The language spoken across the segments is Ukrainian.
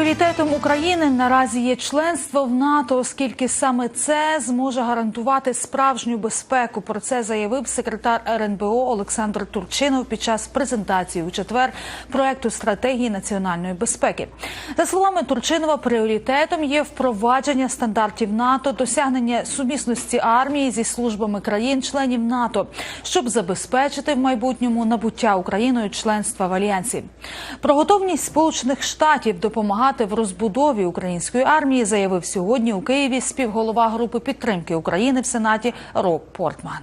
Пріоритетом України наразі є членство в НАТО, оскільки саме це зможе гарантувати справжню безпеку. Про це заявив секретар РНБО Олександр Турчинов під час презентації у четвер проекту стратегії національної безпеки. За словами Турчинова, пріоритетом є впровадження стандартів НАТО, досягнення сумісності армії зі службами країн-членів НАТО, щоб забезпечити в майбутньому набуття Україною членства в альянсі. Про готовність Сполучених Штатів допомагати в розбудові української армії заявив сьогодні у Києві співголова групи підтримки України в Сенаті Роб Портман.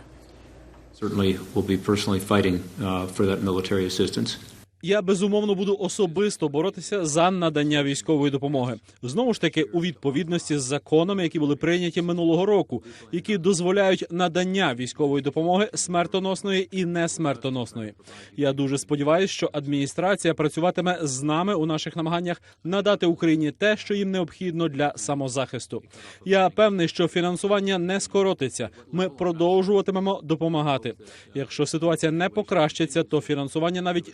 Я безумовно буду особисто боротися за надання військової допомоги. Знову ж таки, у відповідності з законами, які були прийняті минулого року, які дозволяють надання військової допомоги смертоносної і несмертоносної. Я дуже сподіваюся, що адміністрація працюватиме з нами у наших намаганнях надати Україні те, що їм необхідно для самозахисту. Я певний, що фінансування не скоротиться. Ми продовжуватимемо допомагати. Якщо ситуація не покращиться, то фінансування навіть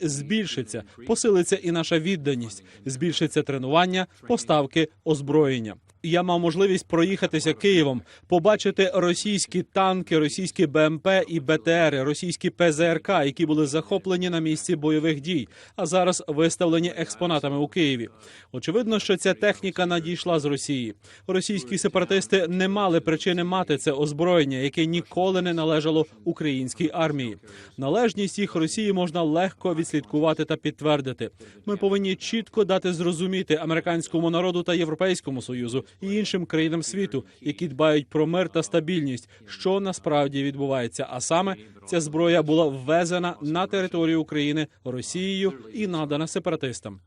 збільшиться. Посилиться і наша відданість, збільшиться тренування, поставки, озброєння. Я мав можливість проїхатися Києвом, побачити російські танки, російські БМП і БТР, російські ПЗРК, які були захоплені на місці бойових дій, а зараз виставлені експонатами у Києві. Очевидно, що ця техніка надійшла з Росії. Російські сепаратисти не мали причини мати це озброєння, яке ніколи не належало українській армії. Належність їх Росії можна легко відслідкувати та підтвердити. Ми повинні чітко дати зрозуміти американському народу та європейському союзу і іншим країнам світу, які дбають про мир та стабільність, що насправді відбувається. А саме ця зброя була ввезена на територію України Росією і надана сепаратистам.